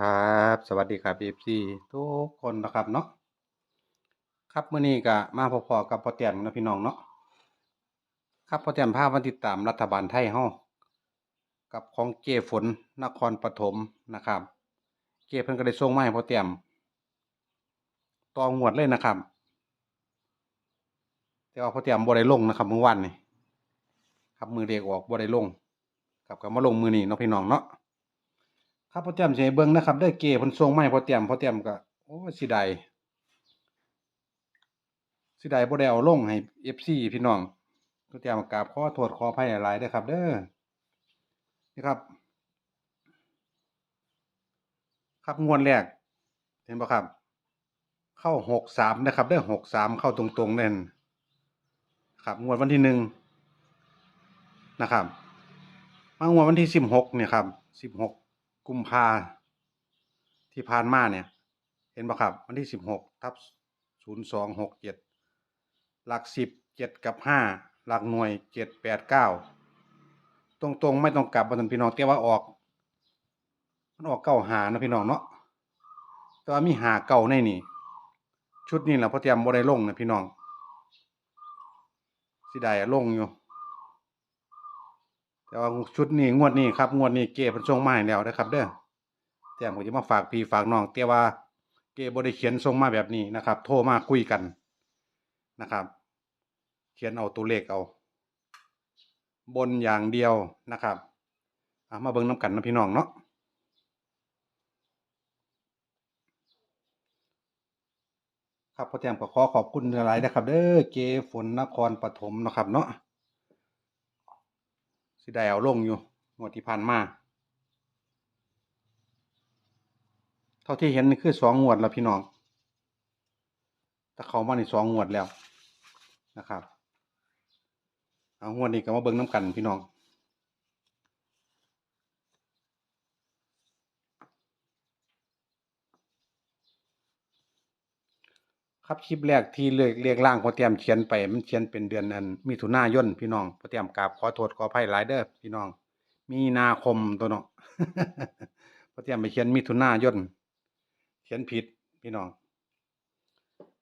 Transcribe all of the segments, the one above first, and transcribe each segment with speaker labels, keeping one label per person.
Speaker 1: ครับ สวัสดีครับ FC ทุกคนนะครับเนาะครับมื้อนี้ก็มาพอๆกับพอแต้มนะพี่น้องเนาะครับพอแต้มพามาติดตามรัฐบาลไทยเฮากับของเจฝนนครปฐมนะครับเจเพิ่นก็ได้ส่งมาให้พอแต้มตองหวดเลยนะครับ แต่ว่าพอแต้มบ่ได้ลงนะครับเมื่อวานนี่ครับมือเด็กออกบ่ได้ลงครับก็มาลงมือนี้เนาะพี่น้องเนาะ ครับพ่อแต้มสิให้เบิ่งนะครับเด้อเก้เพิ่นส่งมาให้พ่อแต้มพ่อแต้มก็โอ้สิได้สิได้บ่ได้เอาลงให้ FC พี่น้องพ่อแต้มกราบขอโทษขออภัยหลายๆด้ครับ เด้อนี่ครับ ครับงวดแรก เห็นบ่ครับ เข้า63นะครับเด้อ63เข้าตรงๆเน่นครับงวดวันที่หนึ่งนะครับมางวดวันที่16เนี่ยครับ16กุ กุมภาที่ผ่านมาเนี่ย เห็นบ่ครับ วันที่สิบหกทับศูนย์สองหกเจ็ดหลักสิบเจ็ดกับห้าหลักหน่วยเจ็ดแปดเก้าตรงตรงๆไม่ต้องกลับบนพี่น้องแต่ว่าออก มันออกเก้าหานะพี่น้องเนาะแต่ว่ามีหาเก่าในนี่ ชุดนี้แหละพอเตรียมบ่ได้ลงนะพี่น้องสิได้ลงอยู่ แต่ว่าชุดนี้งวดนี้ครับงวดนี้เกเพิ่นส่งมาให้แล้วนะครับ เด้อแต่ผมจะมาฝากพี่ฝากน้องแต่ว่าเกบ่ได้เขียนส่งมาแบบนี้นะครับ โทรมาคุยกันนะครับ เขียนเอาตัวเลขเอา บนอย่างเดียวนะครับเอามาเบิ่งน้ำกันนะพี่น้องเนาะครับพ่อแต้มก็ขอขอบคุณหลายๆนะครับ เด้อเกฝนนครปฐมนะครับเนาะ ที่ได้เอาลงอยู่งวดที่ผ่านมา เท่าที่เห็นนี่คือสองงวดแล้วพี่น้องถ้าเขามาในสองงวดแล้วนะครับ เอางวดนี้ก็มาเบิ้งน้ำกันพี่น้อง ครับคลิปแรกที่เรียกเรียกร่างพอเตรียมเขียนไปมันเขียนเป็นเดือนนั้นมิถุนายนพี่น้องพอเตรียมกราบขอโทษขออภัยหลายเด้อพี่น้อง มีนาคมตัวเนาะพอเตรียมไปเขียนมิถุนายนเขียนผิดพี่น้อง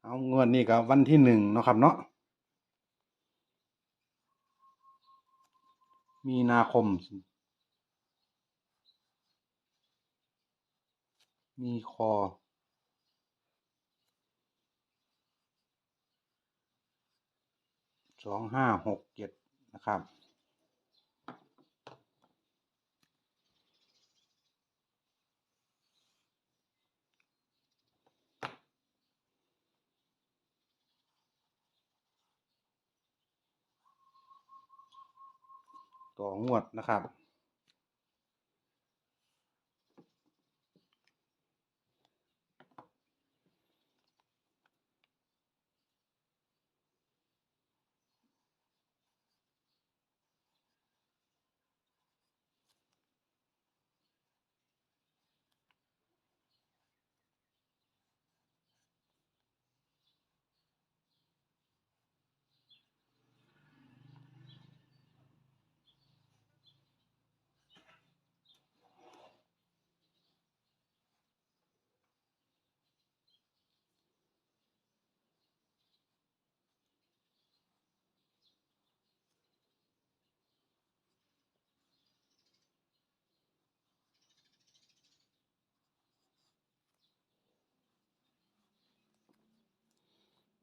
Speaker 1: เอาเงินนี่ก็วันที่หนึ่งเนาะครับเนาะมีนาคม มีคอ องห้าหกเจ็ดนะครับต่องวดนะครับ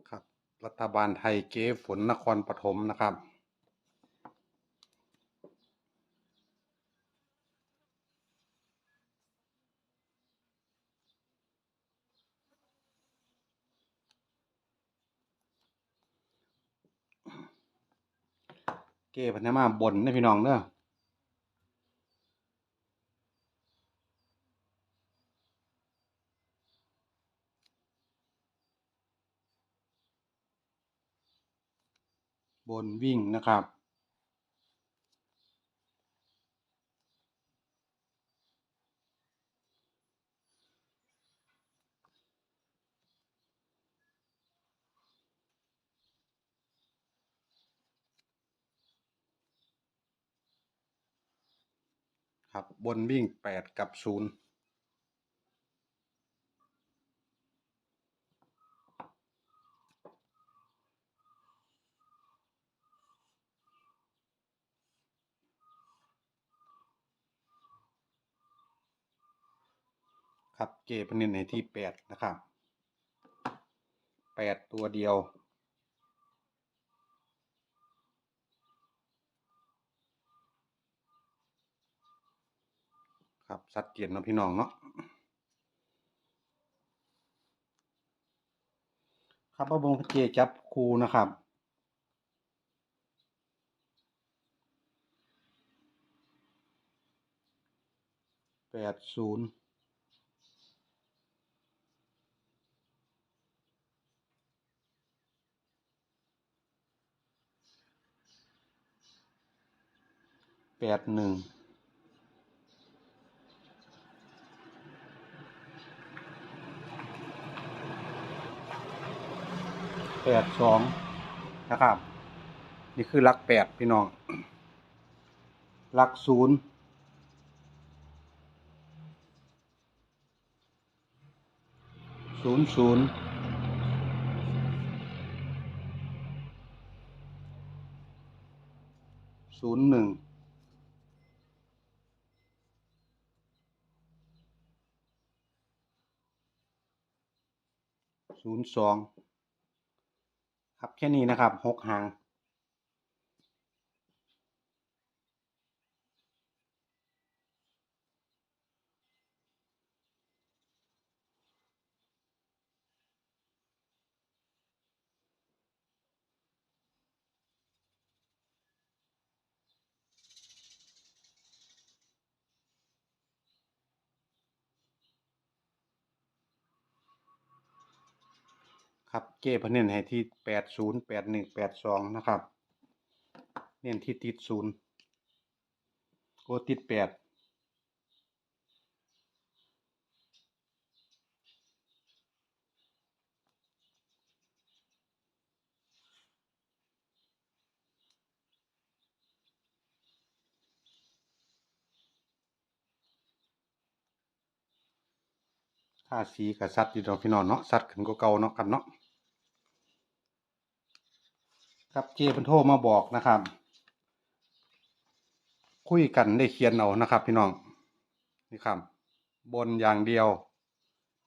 Speaker 1: ค รัฐบาลไทยเก๋ฝนนครปฐมนะครับ เก๋พันธมาบนนะพี่น้องเด้อ บนวิ่งนะครับ ครับบนวิ่งแปดกับศูนย์ ครับเจเพิ่นเน้นให้ที่แปดนะครับแปดตัวเดียวครับชัดเจนเนะพี่น้องเนาะครับเอาบงเจจับคูนะครับแปดศูนย์ ดหนึ่งแปดสองนะครับ นี่คือลักแปดพี่น้องลักศูนย์ศูนย์ศูนย์ศูนย์หนึ่ง ศูนย์สองครับแค่นี้นะครับหกหาง ครับเจเพิ่นเน้นให้ที่แปดศูนย์แปดหนึ่งแปดสองนะครับ เน้นที่ติดศูนย์โอติดแปดค่าสีกับสัตว์อยู่ดอกพี่น้องเนาะสัตว์ขึ้นก็เก่าเนาะครับเนาะ ครับเจเพิ่นโทรมาบอกนะครับ คุยกันได้เขียนเอานะครับ พี่น้องนี่ครับบนอย่างเดียว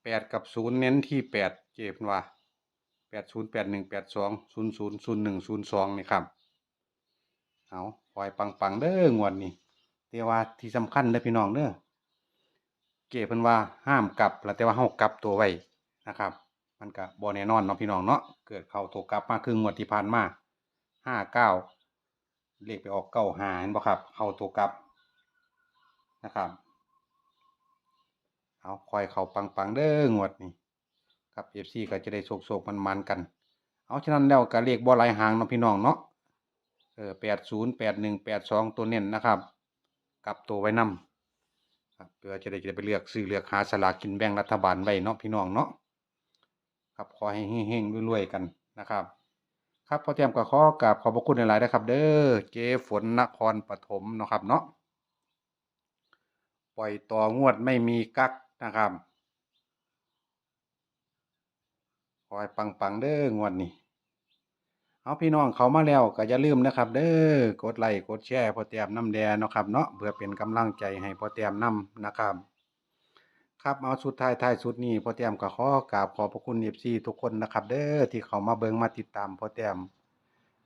Speaker 1: แปดกับศูนย์เน้นที่แปดเจเพิ่นว่าแปดศูนย์แปดหนึ่งแปดสองศูนย์ศูนย์ศูนย์หนึ่งศูนย์สองนี่ครับเอาปล่อยปังปังๆเด้องวดนี้แต่ว่าที่สำคัญเด้อพี่น้องเด้อเจเพิ่นว่าห้ามกลับแล้วแต่ว่าเฮากลับตัวไว้นะครับ มันก็บ่แน่นอนเนาะพี่น้องเนาะเกิดเข้าตัวกลับมาคืองวดที่ผ่านมา ห้าเก้าเลขไปออกเก้าหาเห็นบ่ครับเข้าตัวกลับนะครับเอาคอยเขาปังปังๆเด้องวดนี้ครับเอฟซีก็จะได้โศกโศกมันมันๆกัน เอาฉะนั้นแล้วก็เลขบ่หลายหางเนาะพี่น้องเนาะเออแปดศูนย์แปดหนึ่งแปดสองตัวเน้นนะครับกลับตัวไว้นำครับเพื่อจะได้จะได้ไปเลือกซื้อเลือกหาสลากกินแบ่งรัฐบาลไว้เนาะพี่น้องเนาะครับขอให้เฮงๆรวยๆกันนะครับ ครับพอเตรียมก็ขอกราบขอบพระคุณหลายๆนะครับ เด้อเจฝนนครปฐมนะครับเนาะปล่อยต่องวดไม่มีกักนะครับขอให้ปังๆเด้องวดนี้เอาพี่น้องเขามาแล้วก็อย่าลืมนะครับ เด้อกดไลค์กดแชร์พอเตรียมน้ำแดงนะครับเนาะเพื่อเป็นกำลังใจให้พอเตรียมน้ำนะครับ ครับเอาสุดท้ายท้ายสุดนี้พอเตรียมก็ขอกราบขอบพระคุณเอฟซีทุกคนนะครับ เด้อที่เขามาเบิ่งมาติดตามพอเตรียม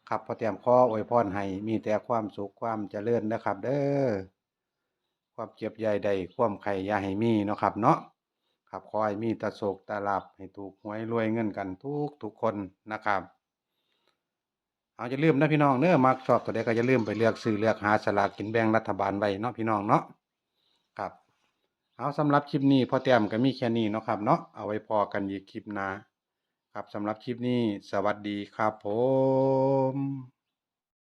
Speaker 1: ครับพอเตรียมขออวยพรให้มีแต่ความสุขความเจริญนะครับ เด้อความเจ็บใหญ่ใดความไข่ยาให้มีเนาะครับ เนาะครับขอให้มีตะโศกตาลาบให้ถูกหวยรวยเงินกันทุกทุกคนนะครับเอาจะลืมนะพี่น้องเน้อมักชอบตัวใดก็จะลืมไปเลือกซื้อเลือกหาสลากกินแบ่งรัฐบาลไว้เนาะพี่น้องเนาะครับ เอาสำหรับคลิปนี้พอแต้มก็มีแค่นี้เนาะครับเนาะเอาไว้พอกันอีกคลิปหน้าครับสำหรับคลิปนี้สวัสดีครับผม